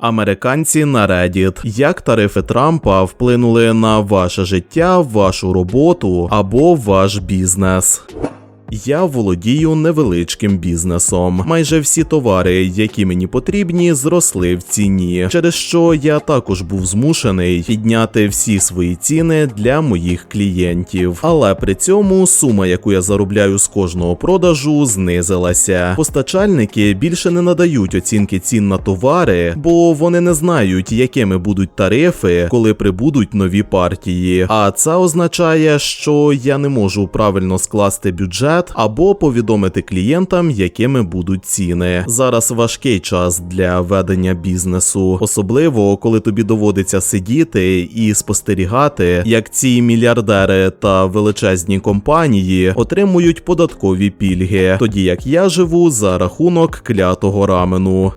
Американці на Reddit. Як тарифи Трампа вплинули на ваше життя, вашу роботу або ваш бізнес? Я володію невеличким бізнесом. Майже всі товари, які мені потрібні, зросли в ціні, через що я також був змушений підняти всі свої ціни для моїх клієнтів. Але при цьому сума, яку я заробляю з кожного продажу, знизилася. Постачальники більше не надають оцінки цін на товари, бо вони не знають, якими будуть тарифи, коли прибудуть нові партії. А це означає, що я не можу правильно скласти бюджет або повідомити клієнтам, якими будуть ціни. Зараз важкий час для ведення бізнесу, особливо коли тобі доводиться сидіти і спостерігати, як ці мільярдери та величезні компанії отримують податкові пільги, тоді як я живу за рахунок клятого рамену.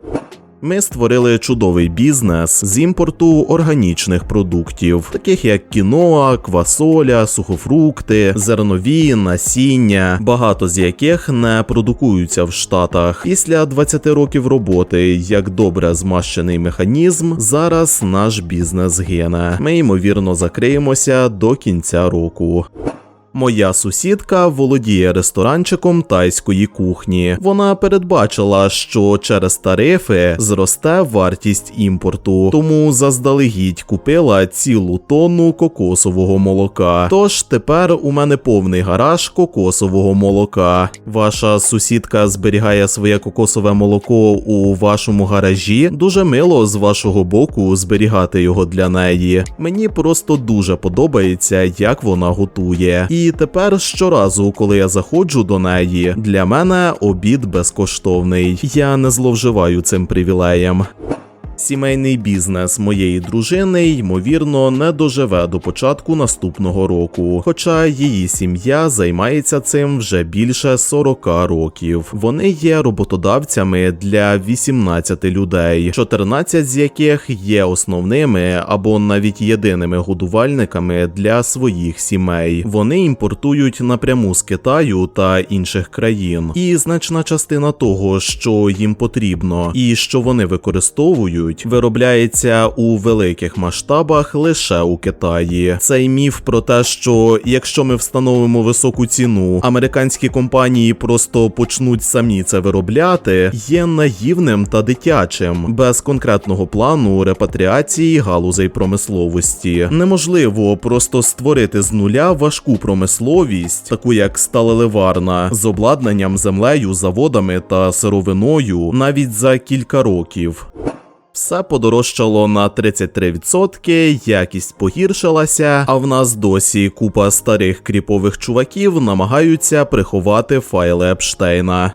Ми створили чудовий бізнес з імпорту органічних продуктів, таких як кіноа, квасоля, сухофрукти, зернові, насіння, багато з яких не продукуються в Штатах. Після 20 років роботи, як добре змащений механізм, зараз наш бізнес гине. Ми ймовірно закриємося до кінця року. Моя сусідка володіє ресторанчиком тайської кухні. Вона передбачила, що через тарифи зросте вартість імпорту, тому заздалегідь купила цілу тонну кокосового молока. Тож тепер у мене повний гараж кокосового молока. Ваша сусідка зберігає своє кокосове молоко у вашому гаражі. Дуже мило з вашого боку зберігати його для неї. Мені просто дуже подобається, як вона готує. І тепер щоразу, коли я заходжу до неї, для мене обід безкоштовний. Я не зловживаю цим привілеєм. Сімейний бізнес моєї дружини ймовірно не доживе до початку наступного року, хоча її сім'я займається цим вже більше 40 років. Вони є роботодавцями для 18 людей, 14 з яких є основними або навіть єдиними годувальниками для своїх сімей. Вони імпортують напряму з Китаю та інших країн, і значна частина того, що їм потрібно, і що вони використовують виробляється у великих масштабах лише у Китаї. Цей міф про те, що якщо ми встановимо високу ціну, американські компанії просто почнуть самі це виробляти, є наївним та дитячим, без конкретного плану репатріації галузей промисловості. Неможливо просто створити з нуля важку промисловість, таку як сталеливарна, з обладнанням, землею, заводами та сировиною навіть за кілька років. Все подорожчало на 33%, якість погіршилася, а в нас досі купа старих кріпових чуваків намагаються приховати файли Епштейна.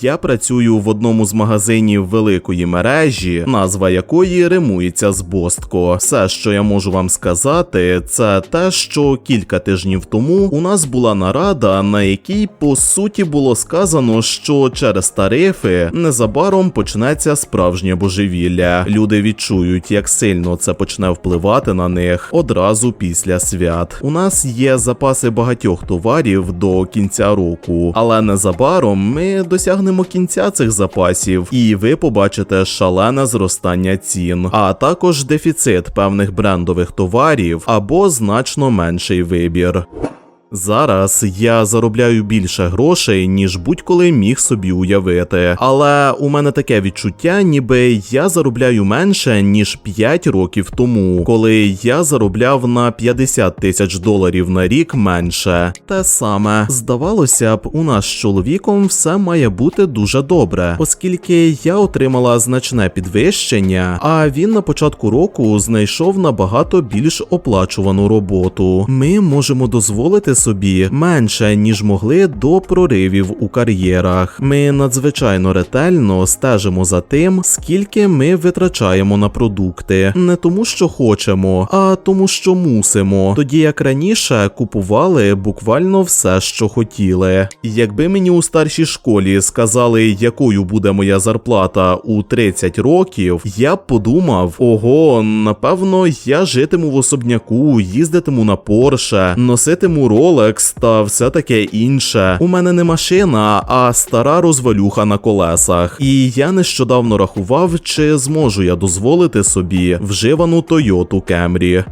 Я працюю в одному з магазинів великої мережі, назва якої римується з Бостко. Все, що я можу вам сказати, це те, що кілька тижнів тому у нас була нарада, на якій по суті було сказано, що через тарифи незабаром почнеться справжнє божевілля. Люди відчують, як сильно це почне впливати на них одразу після свят. У нас є запаси багатьох товарів до кінця року, але незабаром ми досягнемо досягнемо кінця цих запасів, і ви побачите шалене зростання цін, а також дефіцит певних брендових товарів або значно менший вибір. Зараз я заробляю більше грошей, ніж будь-коли міг собі уявити. Але у мене таке відчуття, ніби я заробляю менше ніж 5 років тому, коли я заробляв на 50 тисяч доларів на рік менше. Те саме здавалося б, у нас з чоловіком все має бути дуже добре, оскільки я отримала значне підвищення, а він на початку року знайшов набагато більш оплачувану роботу. Ми можемо дозволити собі менше ніж могли до проривів у кар'єрах. Ми надзвичайно ретельно стежимо за тим, скільки ми витрачаємо на продукти, не тому, що хочемо, а тому, що мусимо. Тоді як раніше купували буквально все, що хотіли. Якби мені у старшій школі сказали, якою буде моя зарплата у 30 років, я б подумав: ого, напевно, я житиму в особняку, їздитиму на Порше, носитиму ролики, Rolex та все таке інше. У мене не машина, а стара розвалюха на колесах. І я нещодавно рахував, чи зможу я дозволити собі вживану Toyota Camry.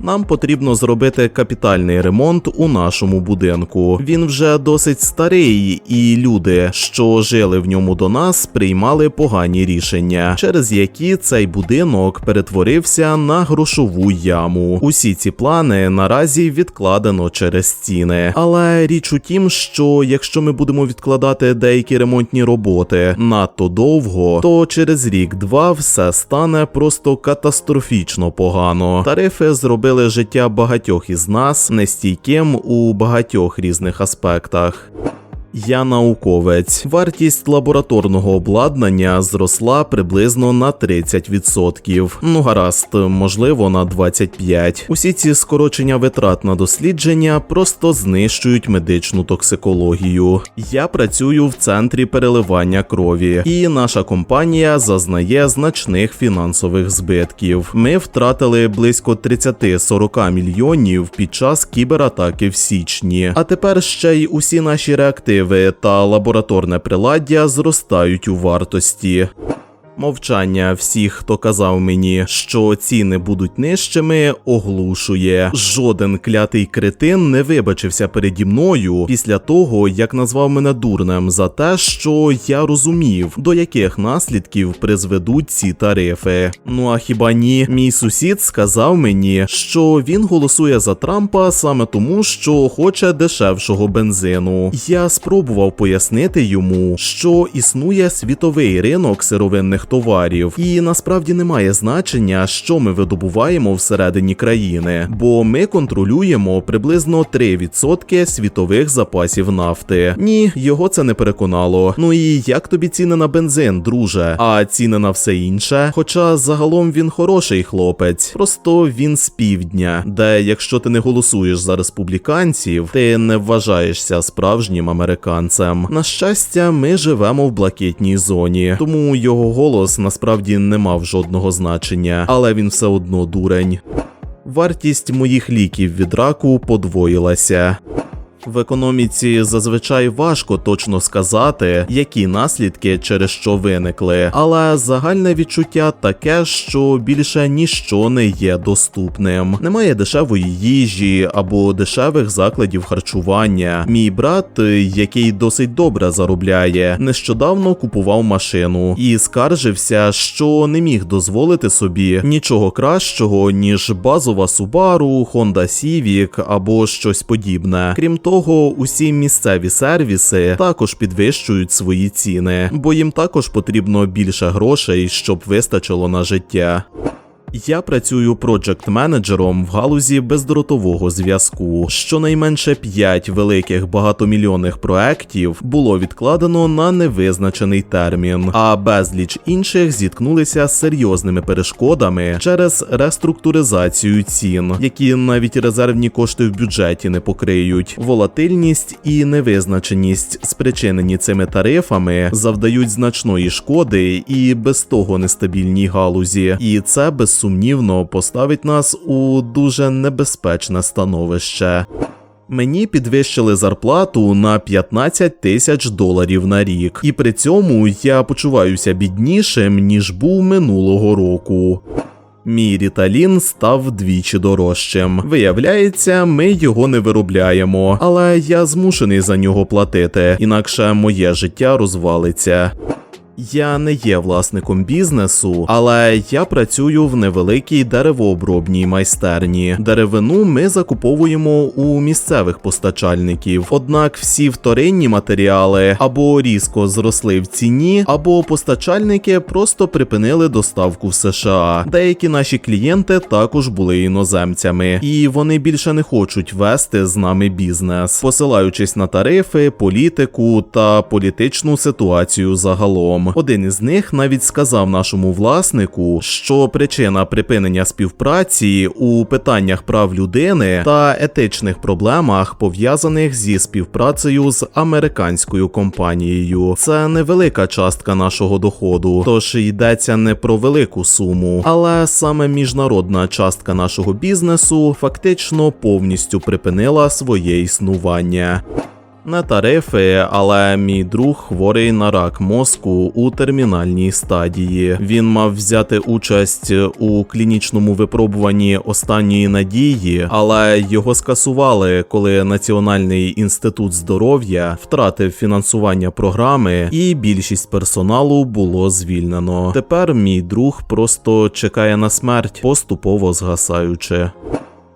Нам потрібно зробити капітальний ремонт у нашому будинку. Він вже досить старий, і люди, що жили в ньому до нас, приймали погані рішення, через які цей будинок перетворився на грошову яму. Усі ці плани наразі відкладено через стіни. Але річ у тім, що якщо ми будемо відкладати деякі ремонтні роботи надто довго, то через рік-два все стане просто катастрофічно погано. Тарифи зробили життя багатьох із нас нестійким у багатьох різних аспектах. Я науковець. Вартість лабораторного обладнання зросла приблизно на 30%. Ну гаразд, можливо, на 25%. Усі ці скорочення витрат на дослідження просто знищують медичну токсикологію. Я працюю в центрі переливання крові, і наша компанія зазнає значних фінансових збитків. Ми втратили близько 30-40 мільйонів під час кібератаки в січні. А тепер ще й усі наші реактиви та лабораторне приладдя зростають у вартості. Мовчання всіх, хто казав мені, що ціни будуть нижчими, оглушує. Жоден клятий кретин не вибачився переді мною після того, як назвав мене дурнем за те, що я розумів, до яких наслідків призведуть ці тарифи. Ну а хіба ні? Мій сусід сказав мені, що він голосує за Трампа саме тому, що хоче дешевшого бензину. Я спробував пояснити йому, що існує світовий ринок сировинних товарів, і насправді немає значення, що ми видобуваємо всередині країни, бо ми контролюємо приблизно 3% світових запасів нафти. Ні, його це не переконало. Ну і як тобі ціни на бензин, друже? А ціни на все інше? Хоча загалом він хороший хлопець, просто він з півдня, де якщо ти не голосуєш за республіканців, ти не вважаєшся справжнім американцем. На щастя, ми живемо в блакитній зоні, тому його голос насправді не мав жодного значення, але він все одно дурень. Вартість моїх ліків від раку подвоїлася. В економіці зазвичай важко точно сказати, які наслідки через що виникли, але загальне відчуття таке, що більше ніщо не є доступним. Немає дешевої їжі або дешевих закладів харчування. Мій брат, який досить добре заробляє, нещодавно купував машину і скаржився, що не міг дозволити собі нічого кращого ніж базова Subaru, Honda Civic або щось подібне. Крім того, усі місцеві сервіси також підвищують свої ціни, бо їм також потрібно більше грошей, щоб вистачило на життя. Я працюю проджект-менеджером в галузі бездротового зв'язку. Щонайменше 5 великих багатомільйонних проєктів було відкладено на невизначений термін, а безліч інших зіткнулися з серйозними перешкодами через реструктуризацію цін, які навіть резервні кошти в бюджеті не покриють. Волатильність і невизначеність, спричинені цими тарифами, завдають значної шкоди і без того нестабільній галузі, і це без безсумнівно поставить нас у дуже небезпечне становище. Мені підвищили зарплату на 15 тисяч доларів на рік, і при цьому я почуваюся біднішим ніж був минулого року. Мій ріталін став вдвічі дорожчим. Виявляється, ми його не виробляємо, але я змушений за нього платити, інакше моє життя розвалиться. Я не є власником бізнесу, але я працюю в невеликій деревообробній майстерні. Деревину ми закуповуємо у місцевих постачальників. Однак всі вторинні матеріали або різко зросли в ціні, або постачальники просто припинили доставку в США. Деякі наші клієнти також були іноземцями, і вони більше не хочуть вести з нами бізнес, посилаючись на тарифи, політику та політичну ситуацію загалом. Один із них навіть сказав нашому власнику, що причина припинення співпраці у питаннях прав людини та етичних проблемах пов'язаних зі співпрацею з американською компанією. Це невелика частка нашого доходу, тож йдеться не про велику суму, але саме міжнародна частка нашого бізнесу фактично повністю припинила своє існування. Не тарифи, але мій друг хворий на рак мозку у термінальній стадії. Він мав взяти участь у клінічному випробуванні останньої надії, але його скасували, коли Національний інститут здоров'я втратив фінансування програми, і більшість персоналу було звільнено. Тепер мій друг просто чекає на смерть, поступово згасаючи.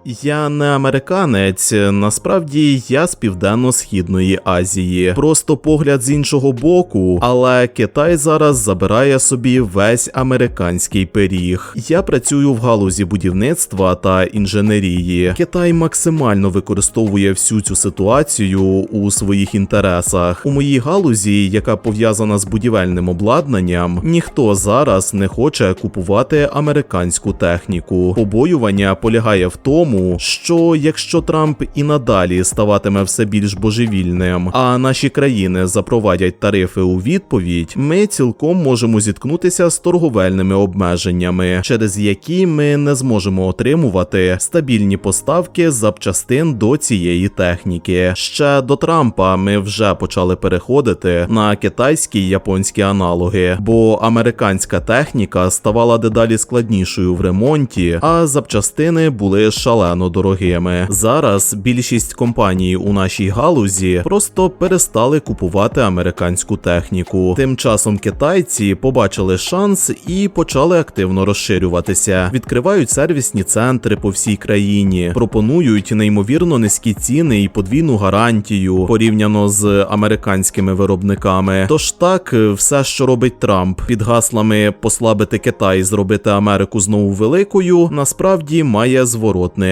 Я не американець, насправді я з південно-східної Азії. Просто погляд з іншого боку, але Китай зараз забирає собі весь американський пиріг. Я працюю в галузі будівництва та інженерії. Китай максимально використовує всю цю ситуацію у своїх інтересах. У моїй галузі, яка пов'язана з будівельним обладнанням, ніхто зараз не хоче купувати американську техніку. Побоювання полягає в тому тому, що якщо Трамп і надалі ставатиме все більш божевільним, а наші країни запровадять тарифи у відповідь, ми цілком можемо зіткнутися з торговельними обмеженнями, через які ми не зможемо отримувати стабільні поставки запчастин до цієї техніки. Ще до Трампа ми вже почали переходити на китайські й японські аналоги, бо американська техніка ставала дедалі складнішою в ремонті, а запчастини були шалені шалено дорогими. Зараз більшість компаній у нашій галузі просто перестали купувати американську техніку. Тим часом китайці побачили шанс і почали активно розширюватися. Відкривають сервісні центри по всій країні, пропонують неймовірно низькі ціни і подвійну гарантію порівняно з американськими виробниками. Тож так, все, що робить Трамп під гаслами послабити Китай, зробити Америку знову великою, насправді має зворотний